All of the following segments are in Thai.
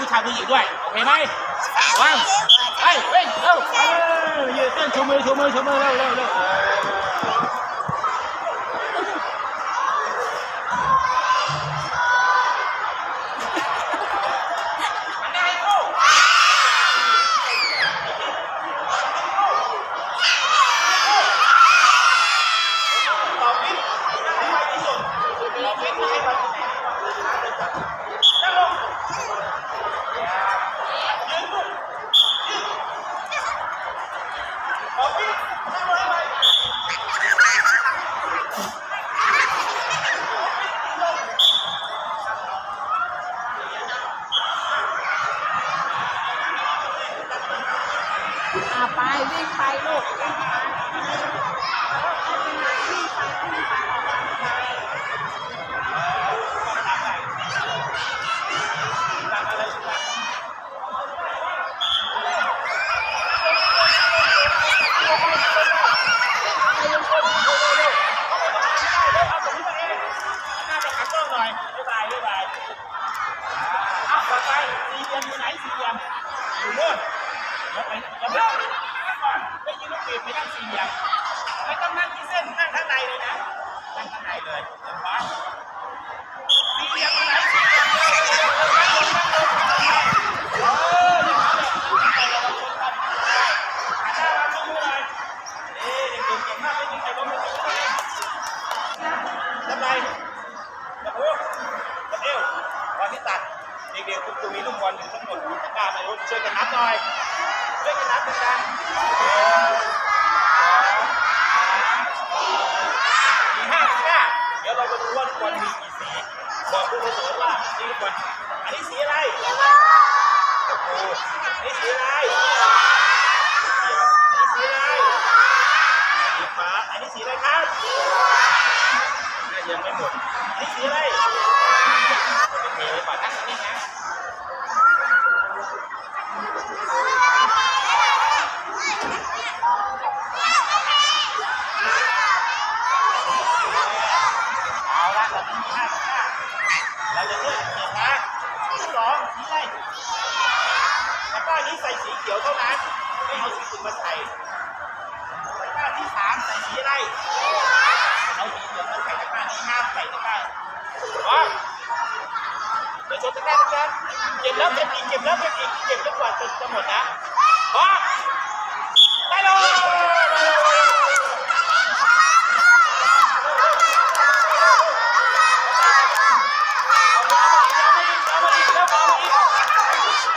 ผู้ชายผู้หญิงด้วย โอเคไหมวางไปเว้ยเร็วเออยืนเต้นชูมือชูมือชูมือเร็วเร็วเร็วเออหันหน้าให้เข้า ตอบวิ่งให้ไวที่สุดตอบวิ่งให้ไวที่สุดนั่งลงยืนขึ้นยืนตอบวิ่งนั่งลงให้ไว อ่าไป วิ่งไปลูกวิ่งไปวิ่งไปวิ่งไปออกกำลังกายเอาตรงนี้มาเองหน้าไปหากล้องหน่อยบ๊ายบายบ๊ายบายอ้าวต่อไปสี่เหลี่ยมอยู่ไหนสี่เหลี่ยมอยู่โน่น เลยเดี๋ยวขวาสี่เหลี่ยมอยู่ไหนสี่เหลี่ยมนั่งลงนั่งลงเออนี่เขาเนี่ยไประวังชนกันหันหน้ามาชูมือหน่อยเอ๊ะเด็กๆเก่งมากไม่มีใครล้มไม่มีใครล้ม ทำไรกระโปงกระเอววางที่ตัด เด็กๆคุณครูมีลูกบอลอยู่ทั้งหมดอยู่ตะกร้าไม่รู้ช่วยกันนับหน่อย ช่วยกันนับกันน บอกผู้สอนว่านี่กบอลอันนี้สีอะไรอันนี้สีอะไรเขียวอันนี้สีอะไรสีฟ้าอันนี้สีอะไรครับน่ายังไม่หมดอันนี้สีอะไรเป็นเมย์ป่ะนั่งนี่นะเอาละเรามีห้าตะกร้าเราจะเลือกสีฟ้าสีสองสีอะไรตะกร้านี้ใส่สีเขียวเท่านั้น ไม่เอาสีอื่นมาใส่ตะกร้าที่สามใส่สีอะไรเอาสีเหลืองมาใส่ตะกร้านี้ห้ามใส่ตะกร้าอ๋อเดี๋ยวชนตะกร้าตะกร้าเก็บแล้วเก็บอีกเก็บแล้วเก็บอีกเก็บจนกว่าจะจะหมดนะอ๋อได้เลยเอามาอีกเอามาอีกเอามาอีกเอามาอีก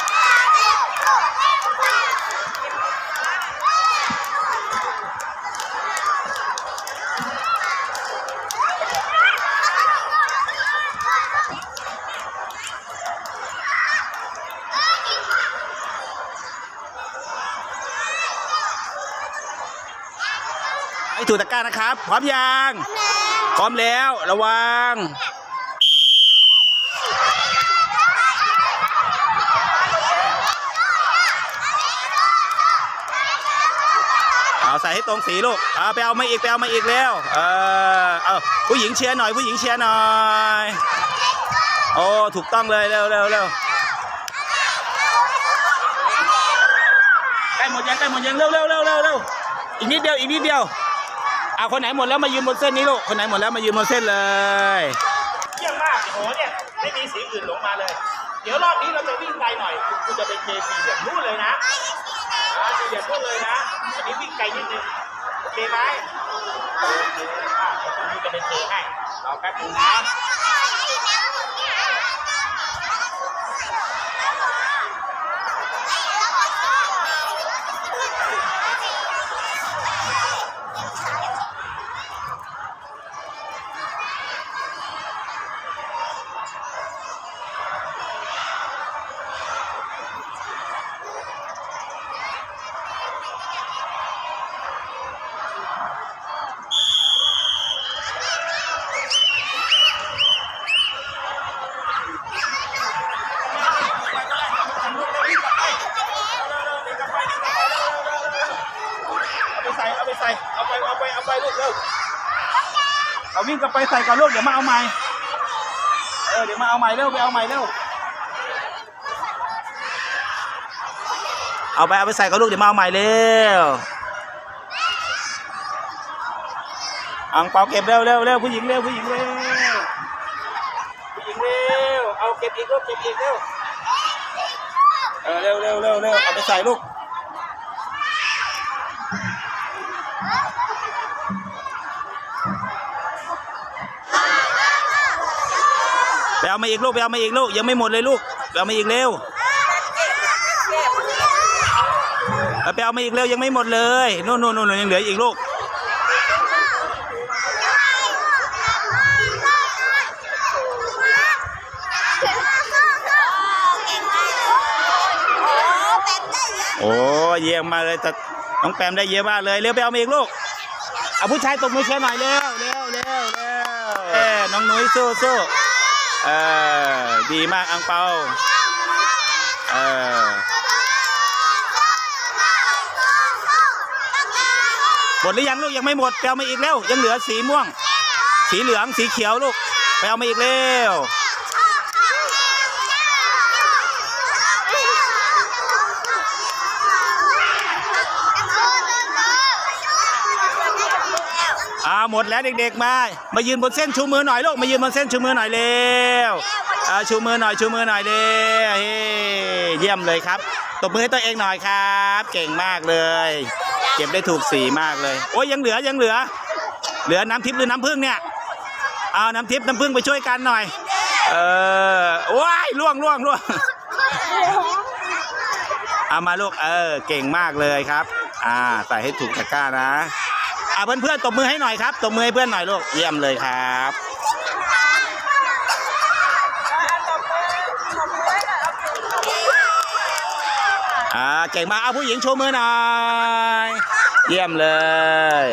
ไอ้ถูกตะกร้านะครับ พร้อมยัง พร้อมแล้ว ระวัง เอาใส่ให้ตรงสีลูก เอาไปเอามาอีกไปเอามาอีกแล้ว เออ เอาผู้หญิงเชียร์หน่อย ผู้หญิงเชียร์หน่อย โอ้ ถูกต้องเลย เร็วเร็วเร็วใกล้หมดยังใกล้หมดยังเร็วเร็วเร็วเร็วเร็วอีกนิดเดียวอีกนิดเดียว เอาคนไหนหมดแล้วมายืนบนเส้นนี้ลูก คนไหนหมดแล้วมายืนบนเส้นเลย เยี่ยมมากโอ้โหเนี่ยไม่มีสีอื่นหลงมาเลย เดี๋ยวรอบนี้เราจะวิ่งไกลหน่อยคุณจะไปเทสี่เหลี่ยมนู่นเลยนะอ่าสี่เหลี่ยมนู่นเลยนะอันนี้วิ่งไกลนิดนึงโอเคไหมโอเคอะเดี๋ยวคุณจะเป็นเทให้รอแป๊บนึงนะ ใส่เอาไปใส่เอาไปเอาไปเอาไปลูกเร็วเอาวิ่งกลับไปใส่ก่อนลูกเดี๋ยวมาเอาใหม่เออเดี๋ยวมาเอาใหม่เร็วไปเอาใหม่เร็วเอาไปเอาไปใส่กับลูกเดี๋ยวมาเอาใหม่เร็วอังเปาเก็บเร็วเร็วเร็วผู้หญิงเร็วผู้หญิงเร็วผู้หญิงเร็วเอาเก็บอีกลูกเก็บอีกเร็วเออเร็วเร็วเร็วเร็วเอาไปใส่ลูก เอามาอีกลูกไปเอามาอีกลูกยังไม่หมดเลยลูกไปเอามาอีกเร็วเอาไปเอามาอีกเร็วยังไม่หมดเลยนู่นนู่นนู่นยังเหลืออีกลูกโอ้เยี่ยมมาเลยแต่น้องแปมได้เยอะมากเลยเร็วไปเอามาอีกลูกเอาผู้ชายตบมือเชียร์หน่อยเร็วเร็วเร็วเร็วเอ้ยน้องนุ้ยสู้สู้ เออ ดีมากอังเปาเออหมดหรือยังลูกยังไม่หมดไปเอามาอีกแล้ว ยังเหลือสีม่วง สีเหลืองสีเขียวลูก ไปเอามาอีกแล้วอ่า หมดแล้วเด็กๆมา มายืนบนเส้นชูมือหน่อยลูก มายืนบนเส้นชูมือหน่อยเร็วอ่าชูมือหน่อยชูมือหน่อยเร็วเฮ้เยี่ยมเลยครับ ตบมือให้ตัวเองหน่อยครับ เก่งมากเลย เก็บได้ถูกสีมากเลย โอ้ยยังเหลือยังเหลือ เหลือน้ำทิพย์หรือน้ำผึ้งเนี่ยเอาน้ำทิพย์น้ำผึ้งไปช่วยกันหน่อย เออว้ายล่วงล่วงล่วงเอามาลูกเออเก่งมากเลยครับ อ่าใส่ให้ถูกตะกร้านะ อ่าเพื่อนเพื่อนๆตบมือให้หน่อยครับตบมือให้เพื่อนหน่อยลูกเยี่ยมเลยครับอ่าเก่งมากเอาผู้หญิงโชว์มือหน่อย เยี่ยมเลย